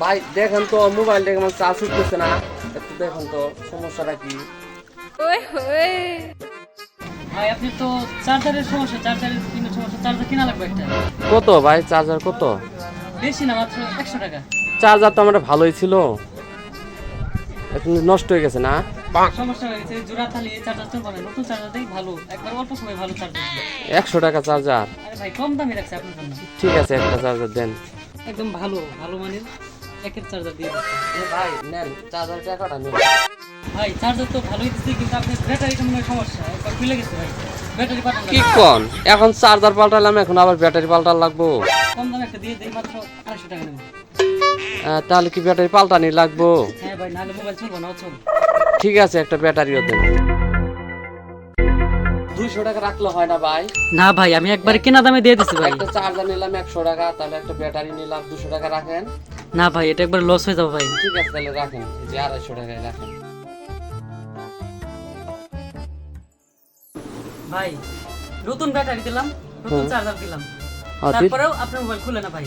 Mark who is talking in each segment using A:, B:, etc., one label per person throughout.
A: ভাই দেখেন তো মোবাইলটা কেমন চার্জ উঠতেছে না। একটু দেখেন তো সমস্যাটা কি?
B: ভাই আপনি তো চার্জারের সমস্যা চার্জারের সমস্যা চার্জার কিনা লাগবে একটা?
A: কত ভাই চার্জার কত?
B: বেশি না মাত্র একশো টাকা।
A: চার্জার তো আমার ভালোই ছিল। এখন নষ্ট হয়ে গেছে না?
B: সমস্যা হয়ে গেছে জোড়া থালি চার্জার চলবে না নতুন চার্জার দেই ভালো। একবার অল্প সময় ভালো চার্জার
A: একশো টাকা চার্জার
B: আরে ভাই কম দামি রাখছে আপনার জন্য।
A: ঠিক আছে একটা চার্জার দেন।
B: একদম ভালো ভালো মানের। একের চার্জার দিয়ে দিচ্ছি।
A: ভাই নেন চার্জার টাকাটা নেন
B: ভাই চার্জার তো ভালোই দিচ্ছি কিন্তু আপনার ব্যাটারিটা মনে হয় সমস্যা? একবার খুলে গেছে ভাই। ব্যাটারি পাঠান
A: কি কন? এখন চার্জার পাল্টালাম এখন আবার ব্যাটারি পাল্টার লাগবো।
B: কম দামে একটা দিয়ে দিই মাত্র আড়াইশো টাকা নেব।
A: তাহলে কি ব্যাটারি পাল্টানি লাগবো?
B: হ্যাঁ ভাই নাহলে মোবাইল চলবে না চল
A: ঠিক আছে একটা ব্যাটারিও দেন। দুইশো টাকা রাখলে হয় না ভাই।
B: না ভাই আমি একবারে কেনা দামে দিয়ে দিচ্ছি ভাই।
A: একটা চার্জার নিলাম একশো টাকা তাহলে একটা ব্যাটারি নিলাম দুশো টাকা রাখেন।
B: না ভাই এটা একবার লস হয়ে যাবে ভাই।
A: ঠিক আছে তাহলে রাখেন যে আড়াইশো টাকায় রাখেন।
B: ভাই নতুন ব্যাটারি দিলাম নতুন চার্জার দিলাম। তারপরেও আপনার মোবাইল খুলে না ভাই।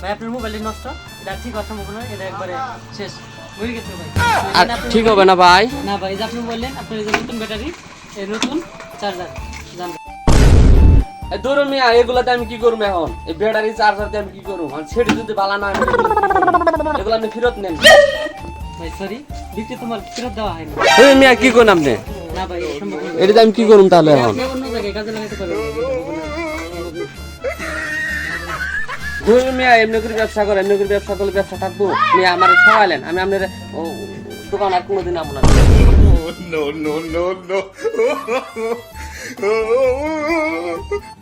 B: ভাই আপনার মোবাইল নষ্ট এটা ঠিক হওয়ার সম্ভাবনা এটা একবারে শেষ। হয়ে গেছে ভাই।
A: আর ঠিক হবে না ভাই।
B: না ভাই যে আপনি বললেন আপনার যে নতুন ব্যাটারি এই নতুন চার্জার
A: ধরুন মিয়া এগুলাতে আমি কি করব এখন? এই ব্যাটারি চার্জার আমি কি করব? আমি সেটি যদি ভালো না আমি এগুলো আপনি ফেরত নেন
B: ভাই সরি বিক্রি তোমার ফেরত দেওয়া হয়নি।
A: এই মিয়া কি করুন আপনি?
B: না ভাই
A: এটাতে আমি কি করুন তাহলে এখন?
B: অন্য জায়গায় কাজে লাগাতে পারবেন
A: ধরুন মিয়া এমনি করে ব্যবসা করে এমনি করে ব্যবসা করলে ব্যবসা থাকব। মিয়া আমার খাওয়াইলেন আমি আপনার দোকান আর কোনোদিন আমো না।
C: No, no, no, no.